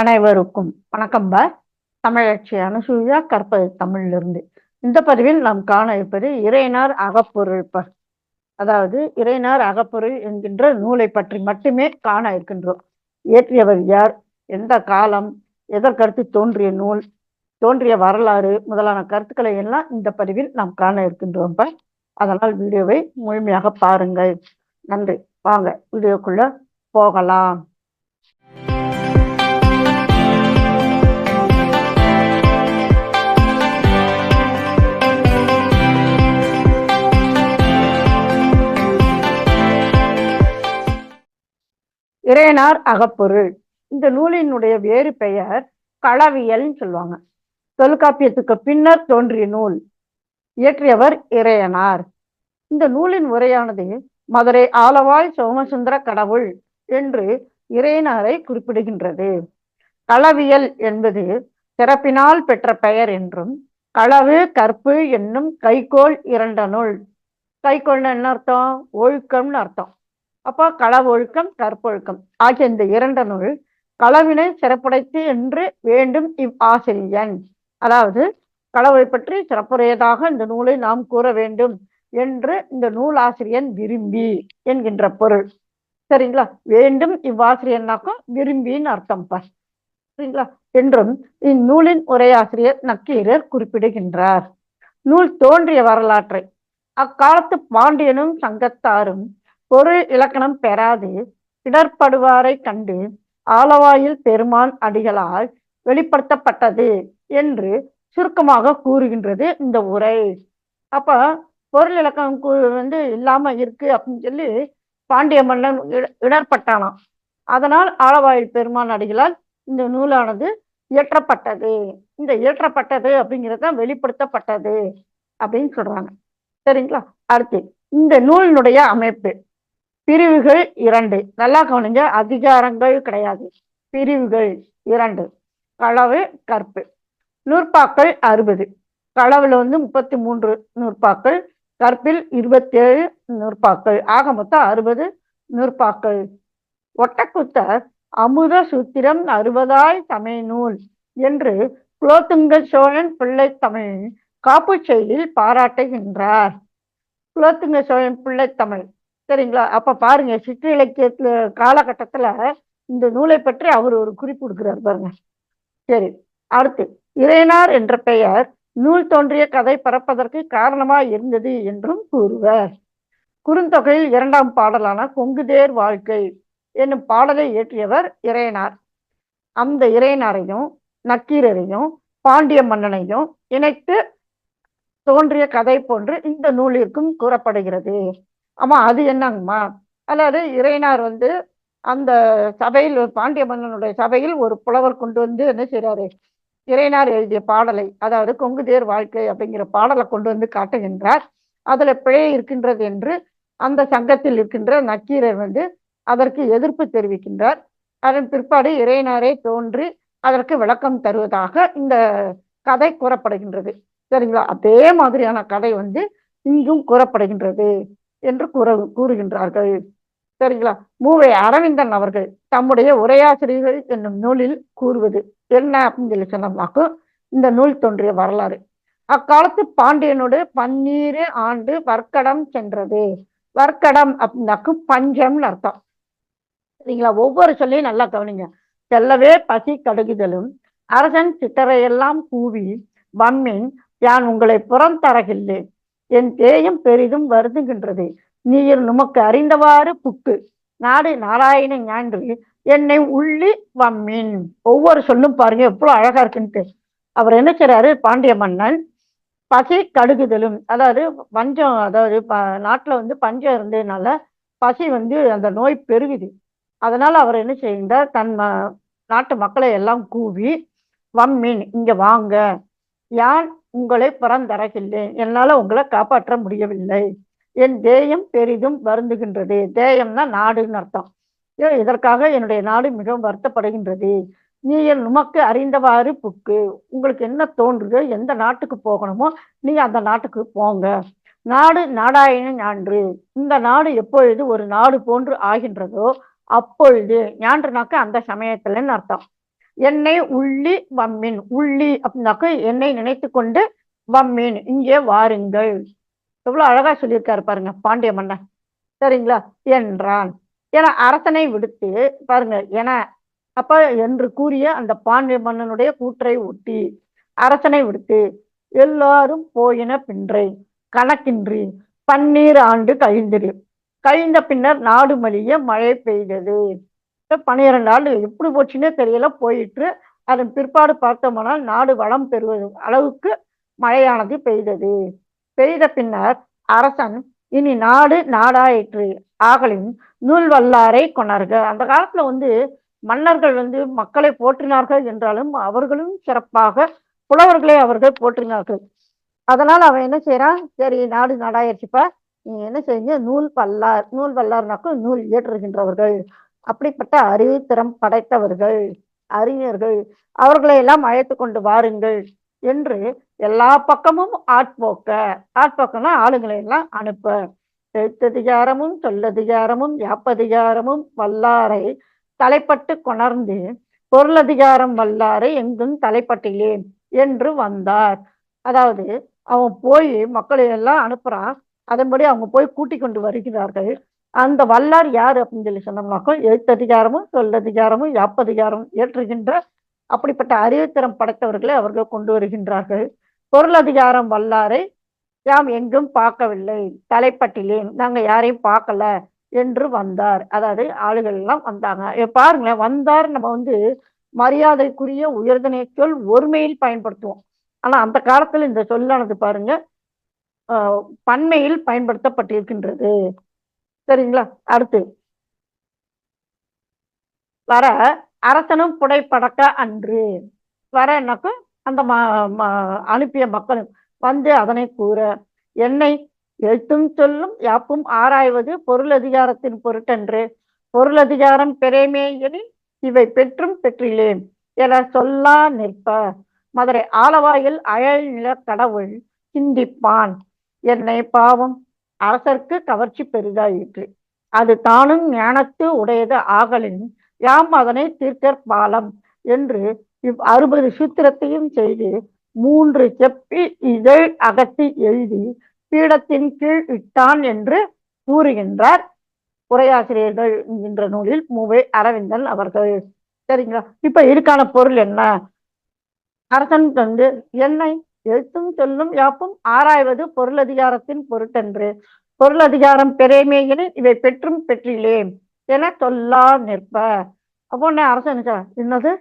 அனைவருக்கும் வணக்கம் பா. தமிழச்சி அனுசூயா கற்பது தமிழிலிருந்து. இந்த பதிவில் நாம் காண இருப்பது இறைனார் அகப்பொருள் ப அதாவது இறைனார் அகப்பொருள் என்கின்ற நூலை பற்றி மட்டுமே காண இருக்கின்றோம். இயற்றியவர் யார்? எந்த காலம்? எதற்கடுத்து தோன்றிய நூல்? தோன்றிய வரலாறு முதலான கருத்துக்களை எல்லாம் இந்த பதிவில் நாம் காண இருக்கின்றோம் பா. அதனால் வீடியோவை முழுமையாக பாருங்கள். நன்றி. வாங்க வீடியோக்குள்ள போகலாம். இறையனார் அகப்பொருள். இந்த நூலினுடைய வேறு பெயர் களவியல்னு சொல்லுவாங்க. தொல்காப்பியத்துக்கு பின்னர் தோன்றிய நூல். இயற்றியவர் இறையனார். இந்த நூலின் உரையானது மதுரை ஆலவாய் சோமசுந்தர கடவுள் என்று இறையனாரை குறிப்பிடுகின்றது. களவியல் என்பது சிறப்பினால் பெற்ற பெயர் என்றும் களவு கற்பு என்னும் கைகோள் இரண்ட நூல். கைகோள்னு என்ன அர்த்தம்? ஒழுக்கம்னு அர்த்தம். அப்போ களவொழுக்கம் கற்பொழுக்கம். ஆகிய இந்த இரண்ட நூல் களவினை சிறப்புடைத்து என்று வேண்டும் இவ் ஆசிரியன். அதாவது களவை பற்றி சிறப்புடையதாக இந்த நூலை நாம் கூற வேண்டும் என்று இந்த நூலாசிரியன் விரும்பி என்கின்ற பொருள். சரிங்களா? வேண்டும் இவ்வாசிரியர்னாக்கும் விரும்பின்னு அர்த்தம் பா. சரிங்களா? என்றும் இந்நூலின் உரையாசிரியர் நக்கீரர் குறிப்பிடுகின்றார். நூல் தோன்றிய வரலாற்றை அக்காலத்து பாண்டியனும் சங்கத்தாரும் பொருள் இலக்கணம் பெறாது. இடர்படுவாரை கண்டு ஆலவாயில் பெருமான் அடிகளால் வெளிப்படுத்தப்பட்டது என்று சுருக்கமாக கூறுகின்றது இந்த உரை. அப்ப பொருள் இலக்கணம் வந்து இல்லாம இருக்கு அப்படின்னு சொல்லி பாண்டிய மன்னன் இடர்பட்டானாம் அதனால் ஆலவாயில் பெருமான் அடிகளால் இந்த நூலானது இயற்றப்பட்டது. இந்த இயற்றப்பட்டது அப்படிங்கிறது தான் வெளிப்படுத்தப்பட்டது அப்படின்னு சொல்றாங்க. சரிங்களா? அடுத்து இந்த நூலினுடைய அமைப்பு. பிரிவுகள் இரண்டு. நல்லா கவனிங்க அதிகாரங்கள் கிடையாது. பிரிவுகள் இரண்டு. களவு கற்பு. நூற்பாக்கள் அறுபது. களவுல வந்து முப்பத்தி மூன்று நூற்பாக்கள் கற்பில் இருபத்தி ஏழு நூற்பாக்கள். ஆக மொத்தம் அறுபது நூற்பாக்கள். ஒட்டக்குத்த அமுத சூத்திரம் அறுபதாய் தமிழ் நூல் என்று குலோத்துங்க சோழன் பிள்ளை தமிழ் காப்பு செயலில் பாராட்டுகின்றார். குலோத்துங்க சோழன் பிள்ளை தமிழ் சரிங்களா? அப்ப பாருங்க சிற்றிலக்கியத்துல காலகட்டத்துல இந்த நூலை பற்றி அவர் ஒரு குறிப்பு கொடுக்கிறார் பாருங்க. சரி அடுத்து இறைனார் என்ற பெயர் நூல் தோன்றிய கதை பரப்பதற்கு காரணமாக இருந்தது என்றும் கூறுவர். குறுந்தொகையில் இரண்டாம் பாடலான கொங்குதேர் வாழ்க்கை என்னும் பாடலை இயற்றியவர் இறையனார். அந்த இறையனாரையும் நக்கீரரையும் பாண்டிய மன்னனையும் இணைத்து தோன்றிய கதை போன்று இந்த நூலிற்கும் கூறப்படுகிறது. ஆமாம் அது என்னங்கம்மா? அதாவது இறையனார் வந்து அந்த சபையில் பாண்டிய மன்னனுடைய சபையில் ஒரு புலவர் கொண்டு வந்து என்ன செய்கிறாரு இறையனார் எழுதிய பாடலை அதாவது கொங்குதேர் வாழ்க்கை அப்படிங்கிற பாடலை கொண்டு வந்து காட்டுகின்றார். அதில் பிழை இருக்கின்றது என்று அந்த சங்கத்தில் இருக்கின்ற நக்கீரர் வந்து அதற்கு எதிர்ப்பு தெரிவிக்கின்றார். அதன் பிற்பாடு இறைனாரே தோன்றி அதற்கு விளக்கம் தருவதாக இந்த கதை கூறப்படுகின்றது. சரிங்களா? அதே மாதிரியான கதை வந்து இங்கும் கூறப்படுகின்றது. என்று கூற கூறுகின்றார்கள். சரிங்களா? மூவை அரவிந்தன் அவர்கள் தம்முடைய உரையாசிரியர்கள் என்னும் நூலில் கூறுவது என்ன அப்படின்னு சொல்லி சொன்னோம்னாக்கும் இந்த நூல் தோன்றிய வரலாறு. அக்காலத்து பாண்டியனோடு பன்னீரு ஆண்டு வர்க்கடம் சென்றது. வர்க்கடம் அப்படின்னாக்கும் பஞ்சம்னு அர்த்தம். சரிங்களா? ஒவ்வொரு சொல்லையும் நல்லா கவனிங்க. செல்லவே பசி கடுகுதலும் அரசன் சித்தரையெல்லாம் கூவி வம்மின் யான் உங்களை புறம் தரகில்லேன் என் தேயம் பெரிதும் வருதுகின்றது நீர் நமக்கு அறிந்தவாறு புக்கு. நாடு நாராயண ஞான்று என்னை உள்ளி வம்மின். ஒவ்வொரு சொல்லும் பாருங்க எவ்வளவு அழகா இருக்குன்ட்டு. அவர் என்ன செய்றாரு? பாண்டிய மன்னன் பசி கடுகுதலும் அதாவது பஞ்சம் அதாவது நாட்டுல வந்து பஞ்சம் இருந்ததுனால பசி வந்து அந்த நோய் பெருகுது. அதனால அவர் என்ன செய்கின்றார்? தன் நாட்டு மக்களை எல்லாம் கூவி வம்மின் இங்க வாங்க. யான் உங்களை புறந்தரகில்லேன் என்னால் உங்களை காப்பாற்ற முடியவில்லை. என் தேயம் பெரிதும் வருந்துகின்றது. தேயம்னா நாடுன்னு அர்த்தம். இதற்காக என்னுடைய நாடு மிகவும் வருத்தப்படுகின்றது. நீ என் உமக்கு அறிந்தவாறு புக்கு. உங்களுக்கு என்ன தோன்றுதோ எந்த நாட்டுக்கு போகணுமோ நீ அந்த நாட்டுக்கு போங்க. நாடு நாடாயின ஞான்று. இந்த நாடு எப்பொழுது ஒரு நாடு போன்று ஆகின்றதோ அப்பொழுது ஞான்றுனாக்க அந்த சமயத்துலன்னு அர்த்தம். என்னை உள்ளி வம்மின். உள்ளி அப்படின்னாக்க என்னை நினைத்து கொண்டு வம்மின். இங்கே வாருங்கள். எவ்வளவு அழகா சொல்லியிருக்காரு பாருங்க பாண்டிய மன்னன். சரிங்களா? என்றான். என அரசனை விடுத்து பாருங்க என அப்ப என்று கூறிய அந்த பாண்டிய மன்னனுடைய கூற்றை ஒட்டி அரசனை விடுத்து எல்லாரும் போயின பின்றை கணக்கின்றி பன்னீர் ஆண்டு கழிந்திரு கழிந்த பின்னர் நாடு மலிய மழை பெய்தது. பன்னிரெண்டு ஆண்டு எப்படி போச்சுன்னே தெரியல. போயிட்டு அதன் பிற்பாடு பார்த்தோம்னால் நாடு வளம் பெறுவது அளவுக்கு மழையானது பெய்தது. பெய்த பின்னர் அரசன் இனி நாடு நாடாயிற்று. ஆகலின் நூல் வல்லாரை கொண்டார்க அந்த காலத்துல வந்து மன்னர்கள் வந்து மக்களை போற்றினார்கள் என்றாலும் அவர்களும் சிறப்பாக புலவர்களை அவர்கள் போற்றினார்கள். அதனால் அவன் என்ன செய்யறான் சரி நாடு நாடாயிருச்சுப்பா. நீங்க என்ன செய்யுங்க நூல் பல்லார் நூல் வல்லார்னாக்கும் நூல் இயற்றுகின்றவர்கள். அப்படிப்பட்ட அறிவு திறம் படைத்தவர்கள் அறிஞர்கள் அவர்களை எல்லாம் அழைத்து கொண்டு வாருங்கள் என்று எல்லா பக்கமும் ஆட்போக்க ஆட்போக்கம்னா ஆளுங்களை எல்லாம் அனுப்ப. எழுத்ததிகாரமும் சொல்லதிகாரமும் யாப்பதிகாரமும் வல்லாரை தலைப்பட்டு கொணர்ந்து பொருளதிகாரம் வல்லாரை எங்கும் தலைப்பட்டிலேன் என்று வந்தார். அதாவது அவன் போய் மக்களை எல்லாம் அனுப்புறான். அதன்படி அவங்க போய் கூட்டிக் கொண்டு வருகிறார்கள். அந்த வல்லார் யார் அப்படின்னு சொல்லி சொன்னோம்னாக்கோ எழுத்ததிகாரமும் சொல்லதிகாரமும் யாப்பதிகாரமும் ஏற்றுகின்ற அப்படிப்பட்ட அறிவுத்திறம் படைத்தவர்களை அவர்கள் கொண்டு வருகின்றார்கள். பொருளதிகாரம் வல்லாரை யாம் எங்கும் பார்க்கவில்லை. தலைப்பட்டிலேன் நாங்கள் யாரையும் பார்க்கல என்று வந்தார். அதாவது ஆளுகள் எல்லாம் வந்தாங்க. பாருங்களேன் வந்தார் நம்ம வந்து மரியாதைக்குரிய உயர்தனை சொல் ஒருமையில் பயன்படுத்துவோம். ஆனா அந்த காலத்துல இந்த சொல்லானது பாருங்க பன்மையில் பயன்படுத்தப்பட்டிருக்கின்றது. சரிங்களா? அடுத்து. வர அரசனும் புடைப்படக்க அன்று. வர என்னக்கும் அந்த அனுப்பிய மக்களும் வந்து அதனை கூற என்னை எழுத்தும் சொல்லும் யாப்பும் ஆராய்வது பொருள் அதிகாரத்தின் பொருட்டன்று. பொருள் அதிகாரம் பெறேமேயெனில் இவை பெற்றும் பெற்றிலேன் என சொல்லா நிற்ப. மதுரை ஆலவாயில் அயல் நில கடவுள் சிந்திப்பான் என்னை பாவம் அரசர்க்கு கவர்ச்சி பெரிதாயிற்று. அது தானும் ஞானத்து உடையது ஆகலின் யாம் அதனை தீர்க்கற் பாலம் என்று இவ் அறுபது சூத்திரத்தையும் செய்து மூன்று செப்பி இதழ் அகத்தி எழுதி பீடத்தின் கீழ் இட்டான் என்று கூறுகின்றார். உரையாசிரியர்கள் என்கின்ற நூலில் மூவை அரவிந்தன் அவர்கள். சரிங்களா? இப்ப இதுக்கான பொருள் என்ன? அரசன் வந்து என்னை எழுத்தும் சொல்லும் யாப்பும் ஆராய்வது பொருளதிகாரத்தின் பொருட்டன்று. பொருளதிகாரம் பெறேமேயெனில் இவை பெற்றும் பெற்றிலே என சொல்லா நிற்ப. அப்போ அரசன் என்னது?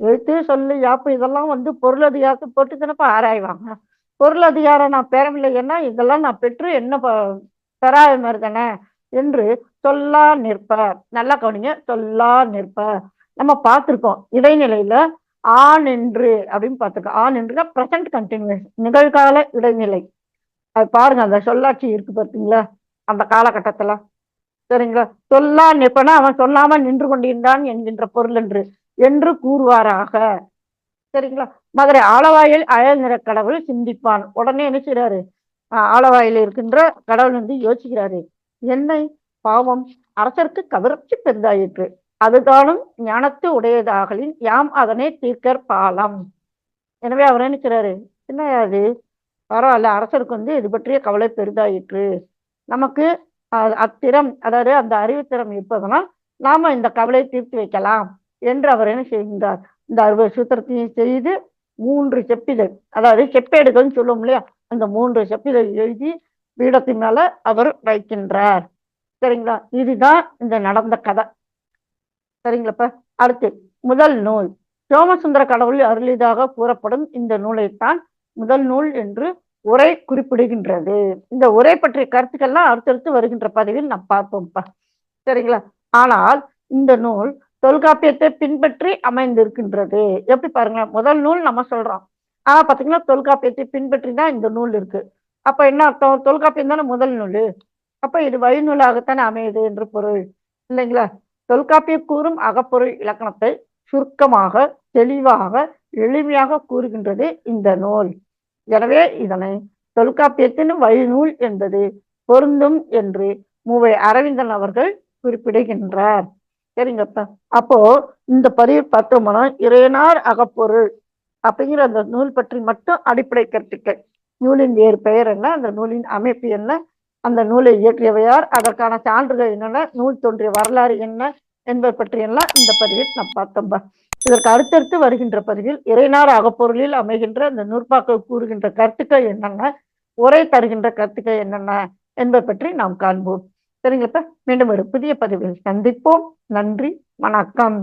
எழுத்து சொல்லு யாப்பு இதெல்லாம் வந்து பொருளதிகாரத்தை போட்டு தானப்பா ஆராய்வாங்க. பொருளதிகாரம் நான் பெறவில்லை என்ன இதெல்லாம் நான் பெற்று என்ன பெறாத மாதிரி தானே என்று சொல்லா நிற்ப நல்லா கவனிங்க. சொல்லா நிற்ப நம்ம பார்த்துருக்கோம் இடைநிலையில ஆண் என்று அப்படின்னு பார்த்துருக்கோம் ஆண் என்று ப்ரெசன்ட் கண்டினியூஸ் நிகழ்கால இடைநிலை. அது பாருங்க அந்த சொல்லாட்சி இருக்கு பார்த்தீங்களா? அந்த காலகட்டத்துல. சரிங்களா? சொல்லா நிற்பனா அவன் சொல்லாம நின்று கொண்டிருந்தான் என்கின்ற பொருள் என்று என்று கூறுவாராக. சரிங்களா? மதுரை ஆலவாயில் அயல் நிற கடவுள் சிந்திப்பான். உடனே என்ன செய்யறாரு ஆலவாயில் இருக்கின்ற கடவுள் வந்து யோசிக்கிறாரு. என்னை பாவம் அரசருக்கு கவர்ச்சி பெரிதாயிற்று. அதுதானும் ஞானத்து உடையதாகலின் யாம் அதனை தீர்க்கற் பாலம். எனவே அவர் நினைக்கிறாரு என்ன அது? பரவாயில்ல அரசருக்கு வந்து இது பற்றிய கவலை பெரிதாயிற்று. நமக்கு அத்திறம் அதாவது அந்த அறிவுத்திறம் இருப்பதனால் நாம இந்த கவலை தீர்த்து வைக்கலாம் என்று அவர் என்ன செய்கின்றார். இந்த அறுபது சூத்திரத்தையும் செய்து மூன்று செப்பிதழ் அதாவது செப்பேடுகள்னு சொல்லுவோம் இல்லையா? அந்த மூன்று செப்பிதழ் எழுதி பீடத்தின் மேல அவர் வைக்கின்றார். சரிங்களா? இதுதான் இந்த நடந்த கதை. சரிங்களாப்ப? அடுத்து முதல் நூல். சோமசுந்தர கடவுள் அருளிதாக கூறப்படும் இந்த நூலைத்தான் முதல் நூல் என்று உரை குறிப்பிடுகின்றது. இந்த உரை பற்றிய கருத்துக்கள்லாம் அடுத்தடுத்து வருகின்ற பதிவில் நாம் பார்ப்போம்ப்பா. சரிங்களா? ஆனால் இந்த நூல் தொல்காப்பியத்தை பின்பற்றி அமைந்திருக்கின்றது. எப்படி பாருங்க முதல் நூல் நம்ம சொல்றோம். ஆனா பாத்தீங்கன்னா தொல்காப்பியத்தை பின்பற்றி தான் இந்த நூல் இருக்கு. அப்ப என்ன அர்த்தம்? தொல்காப்பியம் தானே முதல் நூல். அப்ப இது வழிநூலாகத்தானே அமையுது என்று பொருள். இல்லைங்களா? தொல்காப்பிய கூறும் அகப்பொருள் இலக்கணத்தை சுருக்கமாக தெளிவாக எளிமையாக கூறுகின்றது இந்த நூல். எனவே இதனை தொல்காப்பியத்தின் வழிநூல் என்பது பொருந்தும் என்று மூவை அரவிந்தன் அவர்கள் குறிப்பிடுகின்றார். சரிங்கப்பா. அப்போ இந்த பதிவு பார்த்தோம்னா இறையனார் அகப்பொருள் அப்படிங்கிற அந்த நூல் பற்றி மட்டும் அடிப்படை கருத்துக்கள். நூலின் வேறு பெயர் என்ன? அந்த நூலின் அமைப்பு என்ன? அந்த நூலை இயற்றியவையார். அதற்கான சான்றுகள் என்னென்ன? நூல் தோன்றிய வரலாறு என்ன என்பது பற்றியெல்லாம் இந்த பதிவில் நான் பார்த்தோம்பா இதற்கு அடுத்தடுத்து வருகின்ற பதிவில் இறைநார் அகப்பொருளில் அமைகின்ற அந்த நூற்பாக்கள் கூறுகின்ற கருத்துக்கள் என்னென்ன? உரை தருகின்ற கருத்துக்கள் என்னென்ன என்பதை பற்றி நாம் காண்போம். சரிங்களப்ப மீண்டும் ஒரு புதிய பதிவில் சந்திப்போம். நன்றி. வணக்கம்.